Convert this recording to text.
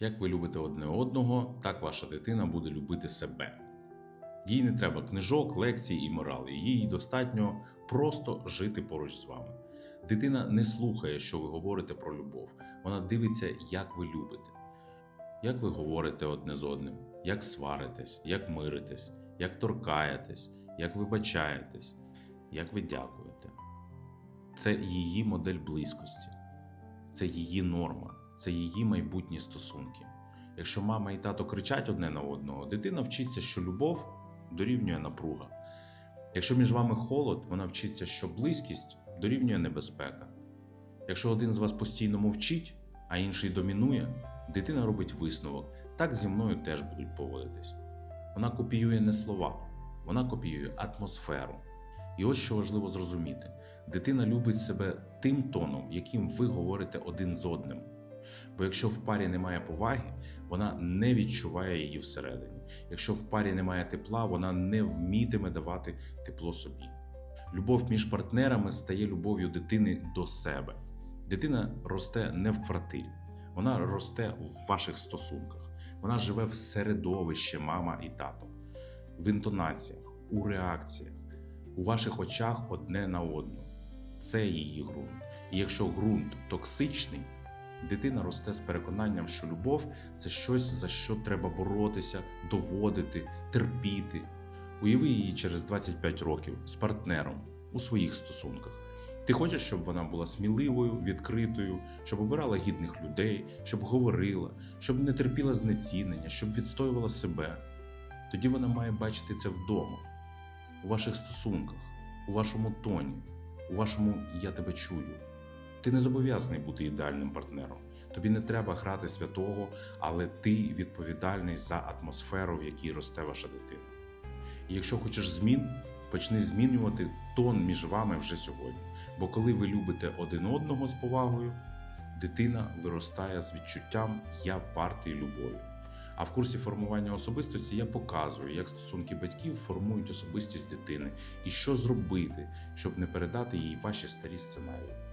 Як ви любите одне одного, так ваша дитина буде любити себе. Їй не треба книжок, лекцій і морали. Їй достатньо просто жити поруч з вами. Дитина не слухає, що ви говорите про любов. Вона дивиться, як ви любите, як ви говорите одне з одним, як сваритесь, як миритесь, як торкаєтесь, як вибачаєтесь, як ви дякуєте. Це її модель близькості, це її норма, це її майбутні стосунки. Якщо мама і тато кричать одне на одного, дитина вчиться, що любов дорівнює напруга. Якщо між вами холод, вона вчиться, що близькість дорівнює небезпека. Якщо один з вас постійно мовчить, а інший домінує, дитина робить висновок. Так зі мною теж будуть поводитись. Вона копіює не слова, вона копіює атмосферу. І ось що важливо зрозуміти: дитина любить себе тим тоном, яким ви говорите один з одним. Бо якщо в парі немає поваги, вона не відчуває її всередині. Якщо в парі немає тепла, вона не вмітиме давати тепло собі. Любов між партнерами стає любов'ю дитини до себе. Дитина росте не в квартирі, вона росте в ваших стосунках. Вона живе в середовищі мама і тато, в інтонаціях, у реакціях, у ваших очах одне на одну. Це її ґрунт. І якщо ґрунт токсичний, дитина росте з переконанням, що любов це щось, за що треба боротися, доводити, терпіти. Уяви її через 25 років з партнером у своїх стосунках. Ти хочеш, щоб вона була сміливою, відкритою, щоб обирала гідних людей, щоб говорила, щоб не терпіла знецінення, щоб відстоювала себе. Тоді вона має бачити це вдома, у ваших стосунках, у вашому тоні, у вашому я тебе чую. Ти не зобов'язаний бути ідеальним партнером. Тобі не треба грати святого, але ти відповідальний за атмосферу, в якій росте ваша дитина. І якщо хочеш змін, почни змінювати тон між вами вже сьогодні. Бо коли ви любите один одного з повагою, дитина виростає з відчуттям Я вартий любові. А в курсі формування особистості я показую, як стосунки батьків формують особистість дитини і що зробити, щоб не передати їй ваші старі сценарії.